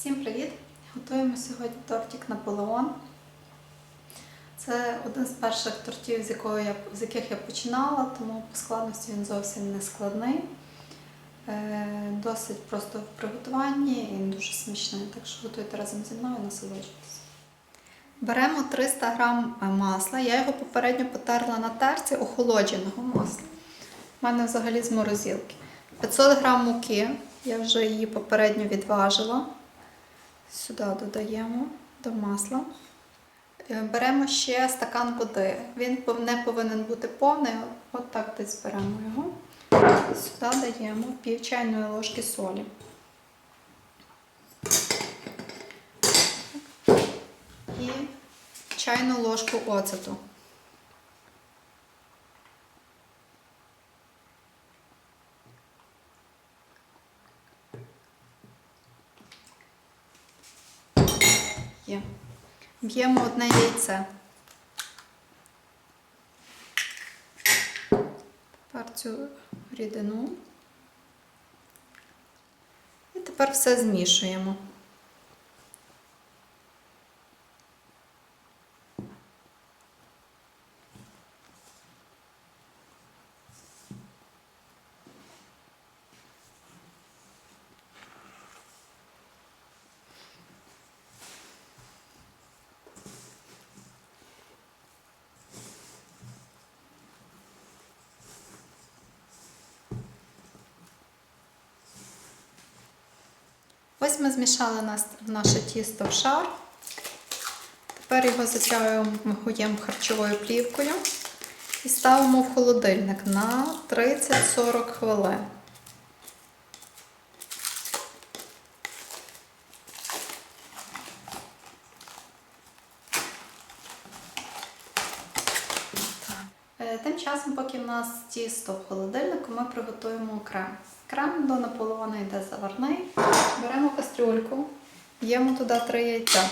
Всім привіт! Готуємо сьогодні тортик Наполеон. Це один з перших тортів, з, якого я, з яких я починала, тому по складності він зовсім не складний. Е, Досить просто в приготуванні і дуже смачний, так що готуйте разом зі мною насолоджуйтесь. Беремо 300 г масла. Я його попередньо потерла на терці охолодженого масла. У мене взагалі з морозилки. 500 г муки. Я вже її попередньо відважила. Сюди додаємо до масла. Е, Беремо ще стакан води. Він не повинен бути повний, от так десь беремо його. Сюди даємо пів чайної ложки солі. І чайну ложку оцету. Б'ємо одне яйце. Тепер цю рідину. І тепер все змішуємо. Ось ми змішали наше тісто в шар. Тепер його затягуємо харчовою плівкою і ставимо в холодильник на 30-40 хвилин. Е, Тим часом, поки в нас тісто в холодильнику, ми приготуємо крем. Крем до наполеона йде заварний. Беремо кастрюльку, б'ємо туди три яйця.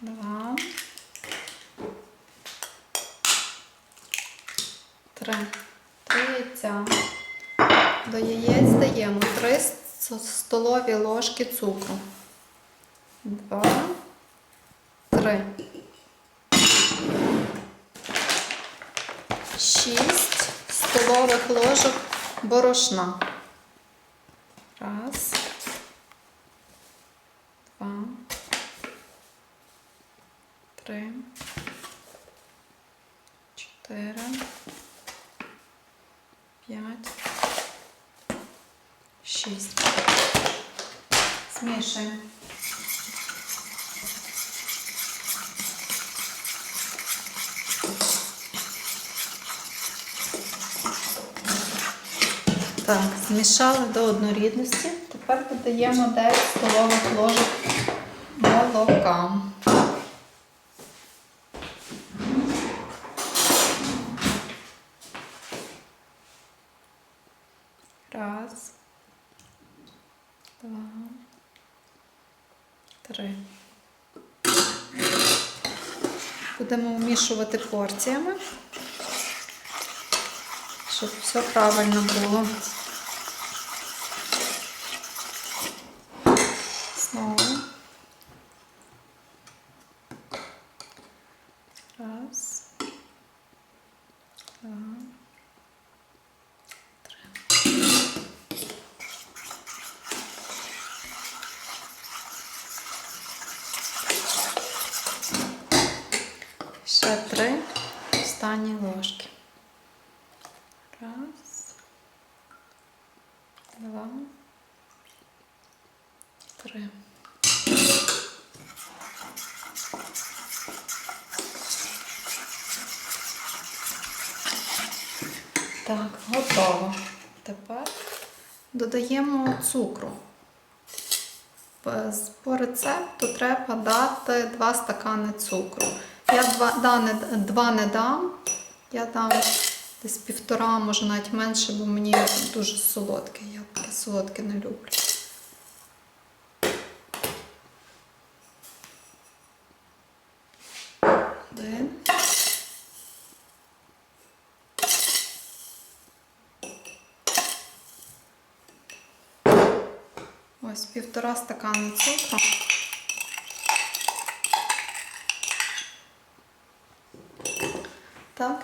Два. Три. Три яйця. До яєць даємо 3 столові ложки цукру. Два. Три. Шість столових ложок борошна. Раз. Два. Три. Чотири. П'ять. Шість. Змішуємо. Так, змішали до однорідності. Тепер додаємо 9 столових ложок молока. Раз, два, три. Будемо вмішувати порціями, щоб все правильно було. Знову. Раз. Два. Три. Ще три останні ложки. Раз. Два. Три. Так, готово. Тепер додаємо цукру. По- рецепту треба дати 2 стакани цукру. Я 2, да, не, 2 не дам, я дам десь півтора, може навіть менше, бо мені дуже солодке. Я таке солодке не люблю. Ось півтора стакани цукру. Так,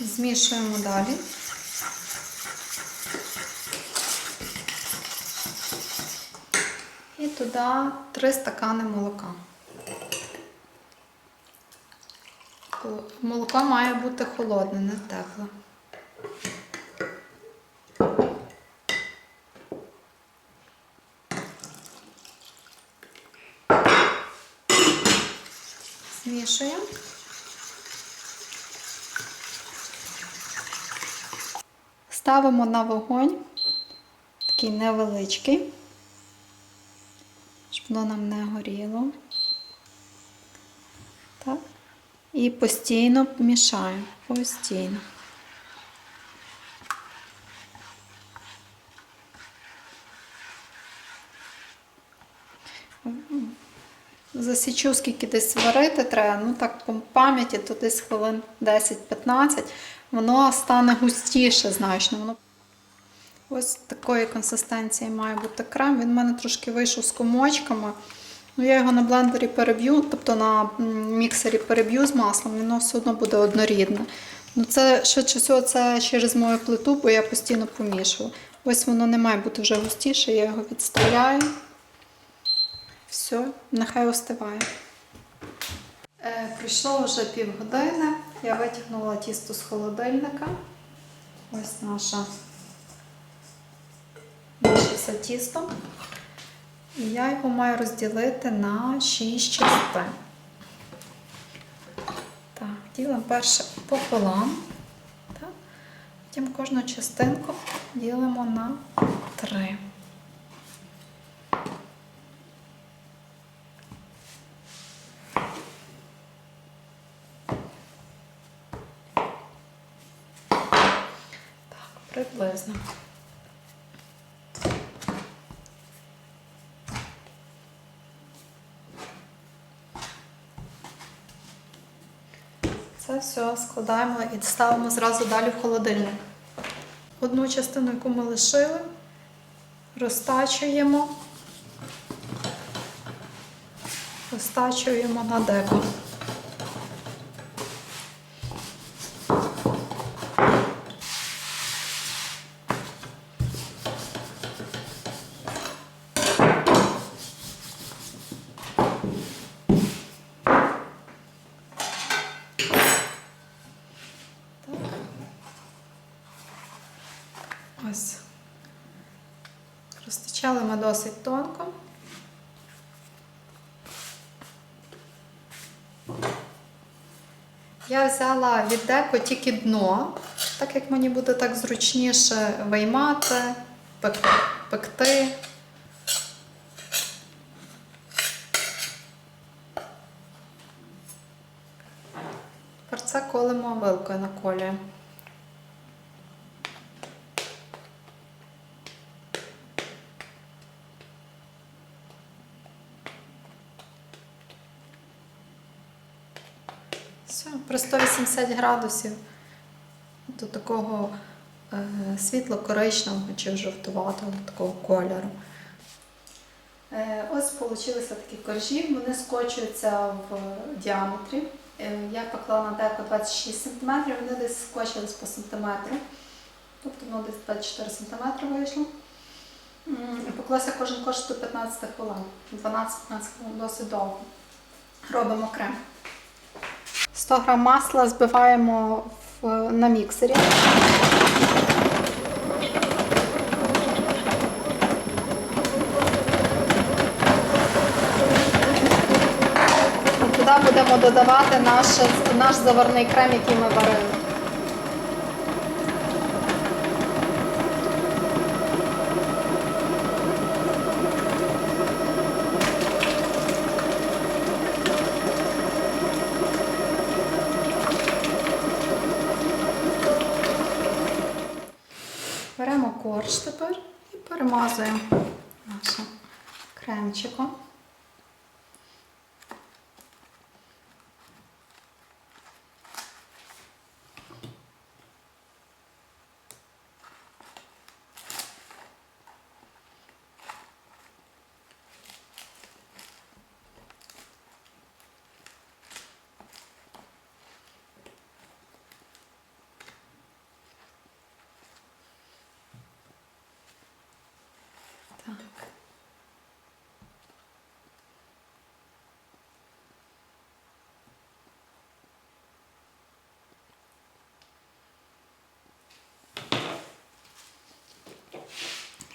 змішуємо далі. І туди 3 стакани молока. Молоко має бути холодне, не тепле. Змішуємо. Ставимо на вогонь, такий невеличкий, щоб воно нам не горіло. Так. І постійно мішаємо. Постійно. Засічу, скільки десь варити треба, ну так по пам'яті, то десь хвилин 10-15, воно стане густіше значно. Воно... Ось такої консистенції має бути крем. Він в мене трошки вийшов з комочками. Ну, я його на блендері переб'ю, тобто на міксері переб'ю з маслом, воно все одно буде однорідне. Ну, це швидше всього це через мою плиту, бо я постійно помішую. Ось воно не має бути вже густіше, я його відставляю. Все, нехай остиває. Е, пройшло вже півгодини. Я витягнула тісто з холодильника. Ось наше все тісто. І я його маю розділити на 6 частин. Так, ділимо перше пополам. Так. Потім кожну частинку ділимо на 3. Приблизно. Це все складаємо і ставимо зразу далі в холодильник. Одну частину, яку ми лишили, розтачуємо, розтачуємо на деко. Ось. Розтичали ми досить тонко. Я взяла від деко тільки дно, так як мені буде так зручніше виймати, пекти. Тепер це колемо вилкою наколюємо. Все, при 180 градусів до такого е, світло-коричневого чи жовтуватого такого кольору. Е, ось вийшли такі коржі, вони скочуються в діаметрі. Е, я поклала на деко 26 см, вони десь скочились по сантиметру. Тобто воно десь 24 см вийшло. Пеклося кожен кошт до 15 хвилин. 12-15 хвилин досить довго. Робимо крем. 100 г масла збиваємо в, на міксері. І Туди будемо додавати наш, наш заварний крем, який ми варили. Беремо корж тепер і перемазуємо нашим кремчиком.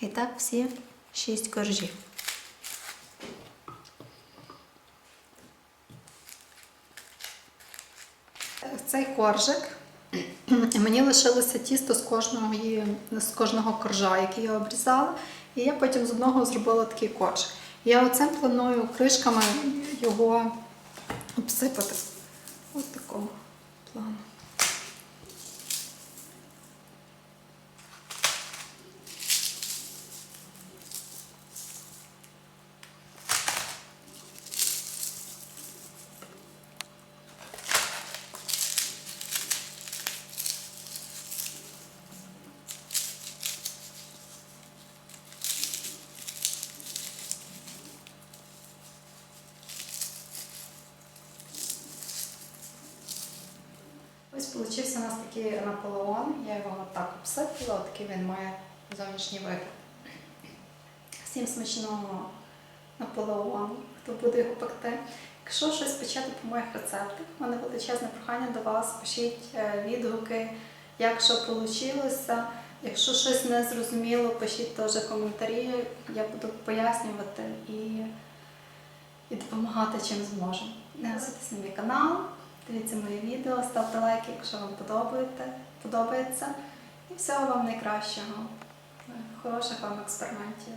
І так всі шість коржів. Цей коржик мені лишилося тісто з кожного, з кожного коржа, який я обрізала. І я потім з одного зробила такий корж. Я оцим планую кришками його обсипати. Ось такого плану. Получився у нас такий Наполеон. Я його отак обсипала, такий він має зовнішній вигляд. Всім смачного Наполеону, хто буде його пекти. Якщо щось печете по моїх рецептах, у мене величезне прохання до вас, пишіть е, відгуки, як що вийшло. Якщо щось не зрозуміло, пишіть теж коментарі, я буду пояснювати і, і допомагати чим зможу. Не на мій канал, дивіться мої відео, ставте лайки, якщо вам подобаєте, подобається. І всього вам найкращого. Хороших вам експериментів.